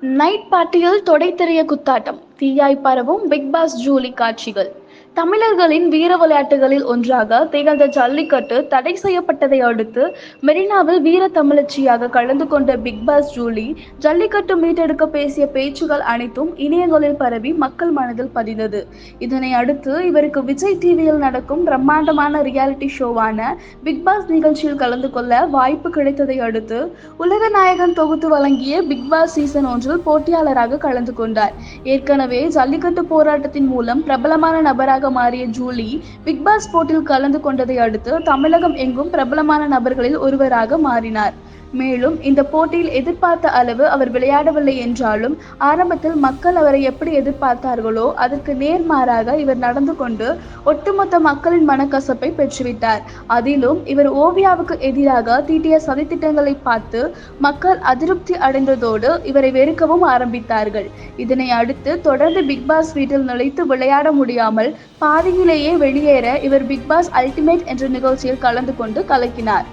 Night பார்ட்டியில் தொடைத்தெறிய குத்தாட்டம். தீயாய் பரவும் பிக் பாஸ் ஜூலி காட்சிகள். தமிழர்களின் வீர விளையாட்டுகளில் ஒன்றாக திகழ்ந்த ஜல்லிக்கட்டு தடை செய்யப்பட்டதை அடுத்து மெரினாவில் வீர தமிழச்சியாக கலந்து கொண்ட பிக் பாஸ் ஜூலி ஜல்லிக்கட்டு மீட்டெடுக்க பேசிய பேச்சுகள் அனைத்தும் இணையங்களில் பரவி மக்கள் மனதில் பதிந்தது. இதனை அடுத்து இவருக்கு விஜய் டிவியில் நடக்கும் பிரம்மாண்டமான ரியாலிட்டி ஷோவான பிக் பாஸ் நிகழ்ச்சியில் கலந்து கொள்ள வாய்ப்பு கிடைத்ததை அடுத்து உலக நாயகன் தொகுத்து வழங்கிய பிக் பாஸ் சீசன் ஒன்றில் போட்டியாளராக கலந்து கொண்டார். ஏற்கனவே ஜல்லிக்கட்டு போராட்டத்தின் மூலம் பிரபலமான நபராக மாறிய ஜூலி பிக் பாஸ் போட்டியில் கலந்து கொண்டதை அடுத்து தமிழகம் எங்கும் பிரபலமான நபர்களில் ஒருவராக மாறினார். மேலும் இந்த போட்டியில் எதிர்பார்த்த அளவு அவர் விளையாடவில்லை என்றாலும் ஆரம்பத்தில் மக்கள் அவரை எப்படி எதிர்பார்த்தார்களோ அதற்கு நேர்மாறாக இவர் நடந்து கொண்டு ஒட்டுமொத்த மக்களின் மனக்கசப்பை பெற்றுவிட்டார். அதிலும் இவர் ஓவியாவுக்கு எதிராக தீட்டிய சதித்திட்டங்களை பார்த்து மக்கள் அதிருப்தி அடைந்ததோடு இவரை வெறுக்கவும் ஆரம்பித்தார்கள். இதனை அடுத்து தொடர்ந்து பிக் பாஸ் வீட்டில் நுழைத்து விளையாட முடியாமல் பாதியிலேயே வெளியேற இவர் பிக் பாஸ் அல்டிமேட் என்ற நிகழ்ச்சியில் கலந்து கொண்டு கலக்கினார்.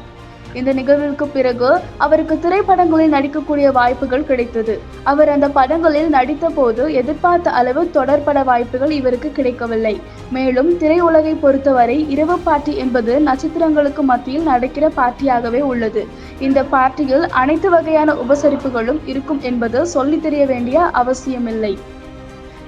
இந்த நிகழ்விற்கு பிறகு அவருக்கு திரைப்படங்களில் நடிக்கக்கூடிய வாய்ப்புகள் கிடைத்தது. அவர் அந்த படங்களில் நடித்த போது எதிர்பார்த்த அளவு தொடர்பட வாய்ப்புகள் இவருக்கு கிடைக்கவில்லை. மேலும் திரையுலகை பொறுத்தவரை இரவு பார்ட்டி என்பது நட்சத்திரங்களுக்கு மத்தியில் நடக்கிற பார்ட்டியாகவே உள்ளது. இந்த பார்ட்டியில் அனைத்து வகையான உபசரிப்புகளும் இருக்கும் என்பது சொல்லித் தெரிய வேண்டிய அவசியமில்லை.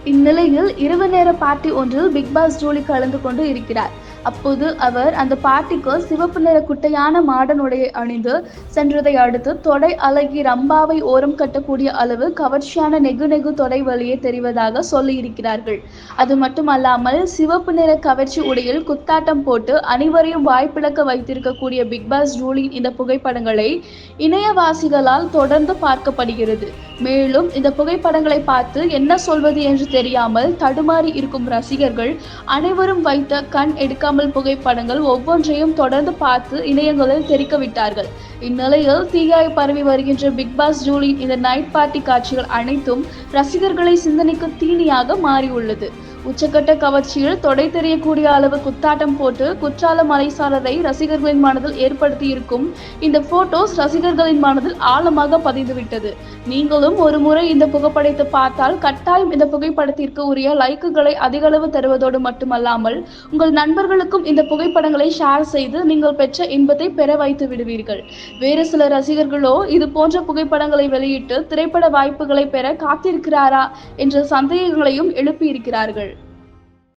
இந்நிலையில் இரவு நேர பார்ட்டி ஒன்றில் பிக் பாஸ் ஜூலி கலந்து கொண்டு இருக்கிறார். அப்போது அவர் அந்த பாட்டிக்கு சிவப்பு நிற குட்டையான மாடனுடைய உடையை அணிந்து சென்றதை அடுத்து தொடை அழகி ரம்பாவை ஓரம் கட்டக்கூடிய அளவு கவர்ச்சியான நெகு நெகு தொடை வழியே தெரிவதாக சொல்லியிருக்கிறார்கள். அது மட்டுமல்லாமல் சிவப்பு நிற கவர்ச்சி உடையில் குத்தாட்டம் போட்டு அனைவரையும் வாய்ப்பிழக்க வைத்திருக்கக்கூடிய பிக் பாஸ் ஜூலியின் இந்த புகைப்படங்களை இணையவாசிகளால் தொடர்ந்து பார்க்கப்படுகிறது. மேலும் இந்த புகைப்படங்களை பார்த்து என்ன சொல்வது என்று தெரியாமல் தடுமாறி இருக்கும் ரசிகர்கள் அனைவரும் வைத்த கண் எடுக்க எடுக்காமல் புகைப்படங்கள் ஒவ்வொன்றையும் தொடர்ந்து பார்த்து இணையங்களில் தெரிக்க விட்டார்கள். இந்நிலையில் தீயாய் பரவி வருகின்ற பிக் பாஸ் ஜூலியின் இந்த நைட் பார்ட்டி காட்சிகள் அனைத்தும் ரசிகர்களை சிந்தனைக்கு தீனியாக மாறியுள்ளது. உச்சக்கட்ட கவர்ச்சியில் தொடை தெரியக்கூடிய அளவு குத்தாட்டம் போட்டு குற்றால மலைசாரரை ரசிகர்களின் மனதில் ஏற்படுத்தி இருக்கும் இந்த போட்டோஸ் ரசிகர்களின் மனதில் ஆழமாக பதிந்துவிட்டது. நீங்களும் ஒரு முறை இந்த புகைப்படத்தை பார்த்தால் கட்டாயம் இந்த புகைப்படத்திற்கு உரிய லைக்குகளை அதிகளவு தருவதோடு மட்டுமல்லாமல் உங்கள் நண்பர்களுக்கும் இந்த புகைப்படங்களை ஷேர் செய்து நீங்கள் பெற்ற இன்பத்தை பெற வைத்து விடுவீர்கள். வேறு சில ரசிகர்களோ இது போன்ற புகைப்படங்களை வெளியிட்டு திரைப்பட வாய்ப்புகளை பெற காத்திருக்கிறாரா என்ற சந்தேகங்களையும் எழுப்பியிருக்கிறார்கள்.